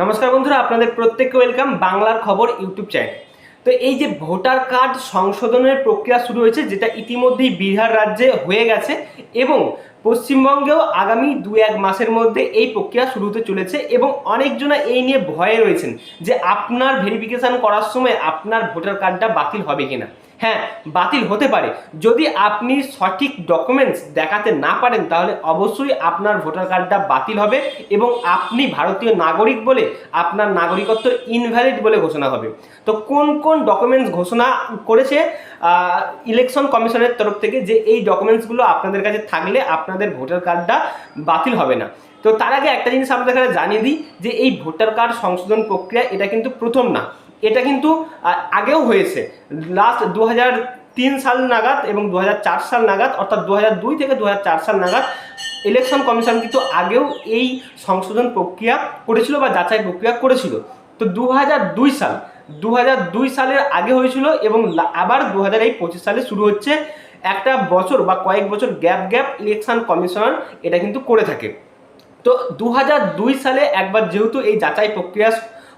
নমস্কার বন্ধুরা, আপনাদের প্রত্যেককে ওয়েলকাম বাংলার খবর ইউটিউব চ্যানেল। তো এই যে ভোটার কার্ড সংশোধনের প্রক্রিয়া শুরু হয়েছে, যেটা ইতিমধ্যেই বিহার রাজ্যে হয়ে গেছে এবং পশ্চিমবঙ্গেও আগামী দু এক মাসের মধ্যে এই প্রক্রিয়া শুরু হতে চলেছে এবং অনেকজনা এই নিয়ে ভয়ে রয়েছেন যে আপনার ভেরিফিকেশন করার সময় আপনার ভোটার কার্ডটা বাতিল হবে কিনা। হ্যাঁ বাতিল হতে পারে। যদি আপনি সঠিক ডকুমেন্টস দেখাতে না পারেন, তাহলে অবশ্যই আপনার ভোটার কার্ডটা বাতিল হবে এবং আপনি ভারতীয় নাগরিক বলে আপনার নাগরিকত্ব ইনভ্যালিড বলে ঘোষণা হবে। তো কোন কোন ডকুমেন্টস ঘোষণা করেছে ইলেকশন কমিশনের তরফ থেকে যে এই ডকুমেন্টসগুলো আপনাদের কাছে থাকলে আপনাদের ভোটার কার্ডটা বাতিল হবে না? তো তার আগে একটা জিনিস আপনাদের জানিয়ে দিই যে এই ভোটার কার্ড সংশোধন প্রক্রিয়া এটা কিন্তু প্রথম না। এটা কিন্তু আগেও হয়েছে। লাস্ট দু তিন সাল নাগাদ এবং দু হাজার চার সাল নাগাদ, অর্থাৎ দু হাজার দুই থেকে দু হাজার চার সাল নাগাদ ইলেকশন কমিশন কিন্তু আগেও এই সংশোধন প্রক্রিয়া করেছিল বা যাচাই প্রক্রিয়া করেছিল। তো দু সাল দু সালের আগে হয়েছিল এবং আবার দু হাজার এই পঁচিশ সালে শুরু হচ্ছে একটা বছর বা কয়েক বছর গ্যাপ গ্যাপ ইলেকশন কমিশন এটা কিন্তু করে থাকে। তো দু হাজার দুই সালে একবার যেহেতু এই যাচাই প্রক্রিয়া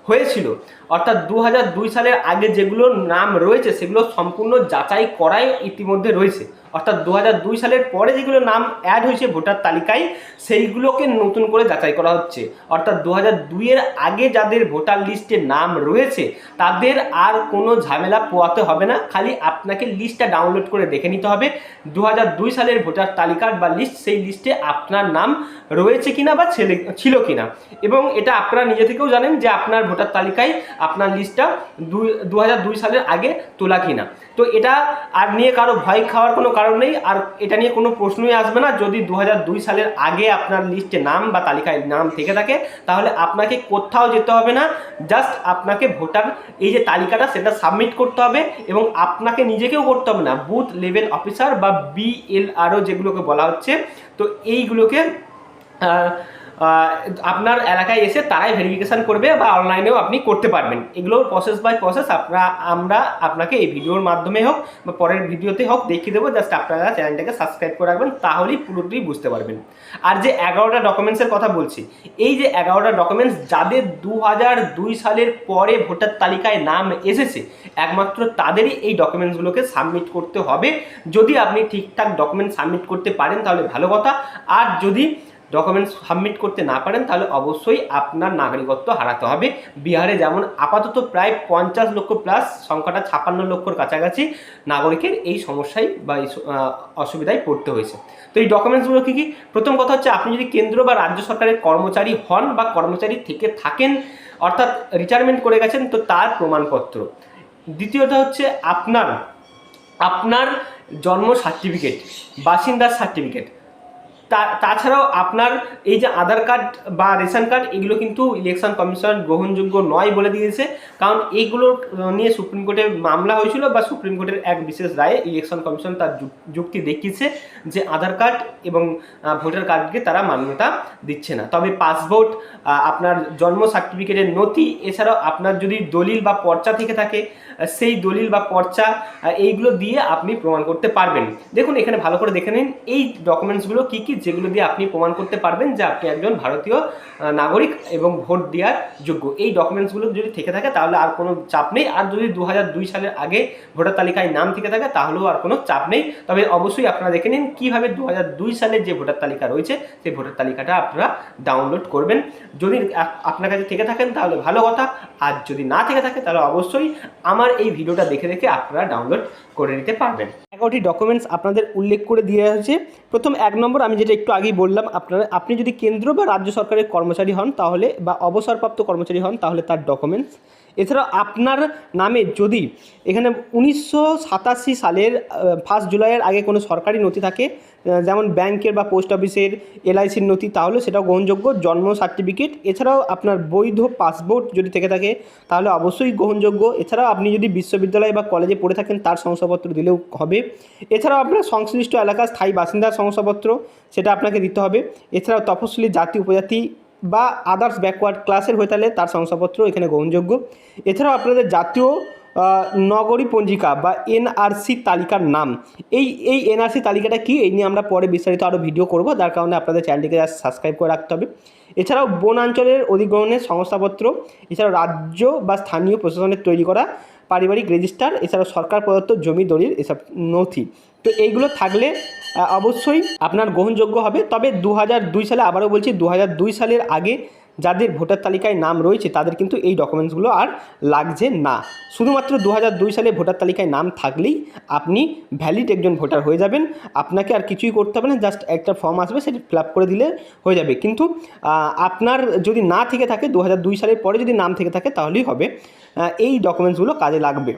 হয়েছিল অর্থাৎ দু দুই সালের আগে যেগুলো নাম রয়েছে, সেগুলো সম্পূর্ণ যাচাই করাই ইতিমধ্যে রয়েছে। অর্থাৎ দু হাজার দুই সালের পরে যেগুলো নাম অ্যাড হয়েছে ভোটার তালিকায়, সেইগুলোকে নতুন করে যাচাই করা হচ্ছে। অর্থাৎ দু দুইয়ের আগে যাদের ভোটার লিস্টে নাম রয়েছে, তাদের আর কোনো ঝামেলা পোয়াতে হবে না। খালি আপনাকে লিস্টটা ডাউনলোড করে দেখে নিতে হবে দু হাজার দুই সালের ভোটার তালিকার বা লিস্ট, সেই লিস্টে আপনার নাম রয়েছে কিনা বা ছেলে, ছিল কিনা। এবং এটা আপনারা নিজে থেকেও জানেন যে আপনার ভোটার তালিকায় আপনার লিস্টটা দুই দু সালের আগে তোলা কিনা। তো এটা আর নিয়ে কারও ভয় খাওয়ার কোনো কারণ নেই, আর এটা নিয়ে কোনো প্রশ্নই আসবে না। যদি দু সালের আগে আপনার লিস্টে নাম বা তালিকায় নাম থেকে থাকে, তাহলে আপনাকে কোথাও যেতে হবে না। জাস্ট আপনাকে ভোটার এই যে তালিকাটা, সেটা সাবমিট করতে হবে এবং আপনাকে নিজেকেও করতে হবে না। বুথ লেভেল অফিসার বা বিএলআরও যেগুলোকে বলা হচ্ছে, তো এইগুলোকে আপনার এলাকায় এসে তারাই ভেরিফিকেশন করবে বা অনলাইনেও আপনি করতে পারবেন। এগুলোর প্রসেস বাই প্রসেস আপনারা আমরা আপনাকে এই ভিডিওর মাধ্যমে হোক বা পরের ভিডিওতে হোক দেখিয়ে দেবো। জাস্ট আপনারা চ্যানেলটাকে সাবস্ক্রাইব করে রাখবেন, তাহলেই পুরোপুরি বুঝতে পারবেন। আর যে এগারোটা ডকুমেন্টসের কথা বলছি, এই যে এগারোটা ডকুমেন্টস যাদের দু হাজার দুই সালের পরে ভোটার তালিকায় নাম এসেছে, একমাত্র তাদেরই এই ডকুমেন্টসগুলোকে সাবমিট করতে হবে। যদি আপনি ঠিকঠাক ডকুমেন্ট সাবমিট করতে পারেন, তাহলে ভালো কথা। আর যদি ডকুমেন্টস সাবমিট করতে না পারেন, তাহলে অবশ্যই আপনার নাগরিকত্ব হারাতে হবে। বিহারে যেমন আপাতত প্রায় পঞ্চাশ লক্ষ প্লাস সংখ্যাটা ছাপান্ন লক্ষর কাছাকাছি নাগরিকের এই সমস্যায় বা এই অসুবিধায় পড়তে হয়েছে। তো এই ডকুমেন্টসগুলো কী কী? প্রথম কথা হচ্ছে, আপনি যদি কেন্দ্র বা রাজ্য সরকারের কর্মচারী হন বা কর্মচারী থেকে থাকেন, অর্থাৎ রিটায়ারমেন্ট করে গেছেন, তো তার প্রমাণপত্র। দ্বিতীয়টা হচ্ছে, আপনার আপনার জন্ম সার্টিফিকেট বাসিন্দার সার্টিফিকেট তা- তাছাড়াও আপনার এই যে আধার কার্ড বা রেশন কার্ড, এগুলো কিন্তু ইলেকশন কমিশন গ্রহণযোগ্য নয় বলে দিয়েছে। কারণ এইগুলো নিয়ে সুপ্রিম কোর্টে মামলা হয়েছিল বা সুপ্রিম কোর্টের এক বিশেষ রায়ে ইলেকশন কমিশন তার যুক- যুক্তি দেখিয়েছে যে আধার কার্ড এবং ভোটার কার্ডকে তারা মান্যতা দিচ্ছে না। তবে পাসপোর্ট আপনার জন্ম সার্টিফিকেটের নথি, এছাড়াও আপনার যদি দলিল বা পর্চা থেকে থাকে সেই দলিল বা পর্চা এইগুলো দিয়ে আপনি প্রমাণ করতে পারবেন। দেখুন, এখানে ভালো করে দেখে নিন, এই ডকুমেন্টসগুলো কী কী যেগুলো দিয়ে আপনি প্রমাণ করতে পারবেন যে আপনি একজন ভারতীয় নাগরিক এবং ভোট দেওয়ার যোগ্য। এই ডকুমেন্টসগুলো যদি থেকে থাকে তাহলে আর কোনো চাপ নেই। আর যদি দু সালের আগে ভোটার তালিকায় নাম থেকে থাকে তাহলেও আর কোনো চাপ নেই। তবে অবশ্যই আপনারা দেখে নিন কীভাবে দু সালের যে ভোটার তালিকা রয়েছে, সেই ভোটার তালিকাটা আপনারা ডাউনলোড করবেন। যদি আপনার কাছে থেকে থাকেন তাহলে ভালো কথা। আর যদি না থেকে থাকে তাহলে অবশ্যই আমার এই ভিডিওটা দেখে দেখে আপনারা ডাউনলোড করে নিতে পারবেন। এগারোটি ডকুমেন্টস আপনাদের উল্লেখ করে দিয়ে আছে প্রথম এক নম্বর, আমি যেটা একটু আগেই বললাম আপনারা, আপনি যদি কেন্দ্র বা রাজ্য সরকারের কর্মচারী হন তাহলে বা অবসরপ্রাপ্ত কর্মচারী হন তাহলে তার ডকুমেন্টস এছাড়াও আপনার নামে যদি এখানে উনিশশো সাতাশি সালের ফার্স্ট জুলাইয়ের আগে কোনো সরকারি নথি থাকে যেমন ব্যাংকের বা পোস্ট অফিসের এলআইসির নথি, তাহলে সেটাও গ্রহণযোগ্য। জন্ম সার্টিফিকেট এছাড়াও আপনার বৈধ পাসপোর্ট যদি থেকে থাকে, তাহলে অবশ্যই গ্রহণযোগ্য। এছাড়াও আপনি যদি বিশ্ববিদ্যালয় বা কলেজে পড়ে থাকেন, তার শংসাপত্র দিলেও হবে। এছাড়াও আপনার সংশ্লিষ্ট এলাকার স্থায়ী বাসিন্দার শংসাপত্র, সেটা আপনাকে দিতে হবে। এছাড়াও তফসিলি জাতি, উপজাতি বা আদার্স ব্যাকওয়ার্ড ক্লাসের হয়ে থাকলে তার শংসাপত্র এখানে গ্রহণযোগ্য। এছাড়াও আপনাদের জাতীয় নগরী পঞ্জিকা বা এনআরসি তালিকার নাম। এই এই এনআরসি তালিকাটা কি? এই নিয়ে আমরা পরে বিস্তারিত আরও ভিডিও করব। যার কারণে আপনাদের চ্যানেলটিকে সাবস্ক্রাইব করে রাখতে হবে। এছাড়াও বনাঞ্চলের অধিগ্রহণের শংসাপত্র, এছাড়াও রাজ্য বা স্থানীয় প্রশাসনের তৈরি করা। পারিবারিক রেজিস্টার এছাড়া সরকার প্রদত্ত জমি, দলিল, এসব নথি। তো এইগুলো থাকলে অবশ্যই আপনার গ্রহণযোগ্য হবে। তবে দু সালে আবারও বলছি দু সালের আগে যাদের ভোটার তালিকায় নাম রয়েছে, তাদের কিন্তু এই ডকুমেন্টসগুলো আর লাগছে না। শুধুমাত্র দু সালে ভোটার তালিকায় নাম থাকলেই আপনি ভ্যালিড একজন ভোটার হয়ে যাবেন। আপনাকে আর কিছুই করতে হবে না জাস্ট একটা ফর্ম আসবে, সেটি ফিল করে দিলে হয়ে যাবে। কিন্তু আপনার যদি না থেকে থাকে দু সালের পরে যদি নাম থেকে থাকে, তাহলেই হবে। এই ডকুমেন্টসগুলো কাজে লাগবে।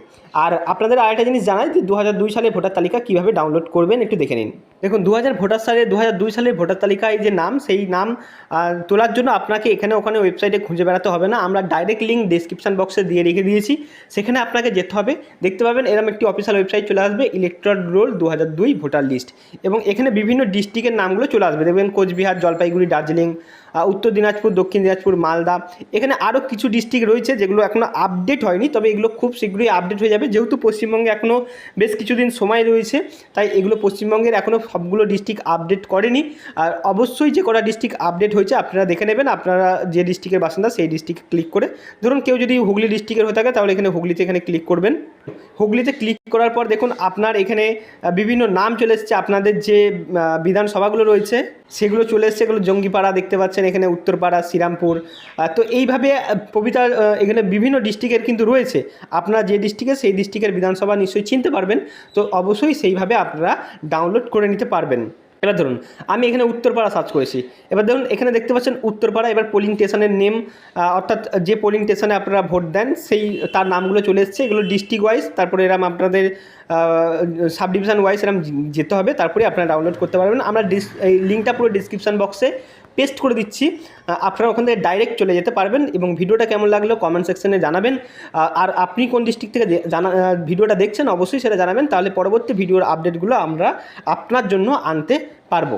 আর আপনাদের আরেকটা জিনিস জানাই যে দু সালে ভোটার তালিকা কীভাবে ডাউনলোড করবেন, একটু দেখে নিন। দেখুন দু হাজার ভোটার সালে দু হাজার দুই সালের ভোটার তালিকায় যে নাম, সেই নাম তোলার জন্য আপনাকে এখানে, ওখানে ওয়েবসাইটে খুঁজে বেড়াতে হবে না। আমরা ডাইরেক্ট লিঙ্ক ডিসক্রিপশান বক্সে দিয়ে রেখে দিয়েছি। সেখানে আপনাকে যেতে হবে। দেখতে পাবেন এরকম একটি অফিসিয়াল ওয়েবসাইট চলে আসবে ইলেকট্রাল রোল দু হাজার দুই ভোটার লিস্ট এবং এখানে বিভিন্ন ডিস্ট্রিক্টের নামগুলো চলে আসবে। দেখবেন, কোচবিহার, জলপাইগুড়ি, দার্জিলিং উত্তর দিনাজপুর, দক্ষিণ দিনাজপুর, মালদা। এখানে আরও কিছু ডিস্ট্রিক্ট রয়েছে যেগুলো এখনও আপডেট হয়নি, তবে এগুলো খুব শীঘ্রই আপডেট হয়ে যাবে। যেহেতু পশ্চিমবঙ্গে এখনও বেশ কিছুদিন সময় রয়েছে, তাই এগুলো পশ্চিমবঙ্গের এখনও সবগুলো ডিস্ট্রিক্ট আপডেট করেনি। আর অবশ্যই যে কটা ডিস্ট্রিক্ট আপডেট হয়েছে আপনারা দেখে নেবেন, আপনারা যে ডিস্ট্রিক্টের বাসিন্দা সেই ডিস্ট্রিক্ট ক্লিক করে। ধরুন কেউ যদি হুগলি ডিস্ট্রিক্টের হয়ে থাকে, তাহলে এখানে হুগলিতে এখানে ক্লিক করবেন। হুগলিতে ক্লিক করার পর দেখুন আপনার এখানে বিভিন্ন নাম চলে এসছে। আপনাদের যে বিধানসভাগুলো রয়েছে সেগুলো চলে এসছে। এগুলো জঙ্গিপাড়া দেখতে পাচ্ছেন এখানে উত্তরপাড়া শ্রীরামপুর। তো এইভাবে আহ, এখানে বিভিন্ন ডিস্ট্রিক্টের কিন্তু রয়েছে। আপনার যে ডিস্ট্রিক্টে সেই ডিস্ট্রিক্টের বিধানসভা নিশ্চয়ই চিনতে পারবেন। তো অবশ্যই সেইভাবে আপনারা ডাউনলোড করে নিতে পারবেন। এবার ধরুন, আমি এখানে উত্তরপাড়া সার্চ করেছি। এবার ধরুন, এখানে দেখতে পাচ্ছেন উত্তরপাড়া, এবার পোলিং স্টেশনের নেম অর্থাৎ যে পোলিং স্টেশনে আপনারা ভোট দেন, সেই, তার নামগুলো চলে এসছে। এগুলো ডিস্ট্রিক্ট ওয়াইজ তারপরে এরম আপনাদের সাব ডিভিশন ওয়াইজ এরম যেতে হবে। তারপরে আপনারা ডাউনলোড করতে পারবেন। আমরা ডিস এই লিঙ্কটা পুরো ডিসক্রিপশান বক্সে পেস্ট করে দিচ্ছি। আপনারা ওখান থেকে ডাইরেক্ট চলে যেতে পারবেন এবং ভিডিওটা কেমন লাগল কমেন্ট সেকশনে জানাবেন। আর আপনি কোন ডিস্ট্রিক্ট থেকে জানা ভিডিওটা দেখছেন অবশ্যই সেটা জানাবেন, তাহলে পরবর্তী ভিডিওর আপডেটগুলো আমরা আপনার জন্য আনতে পারব।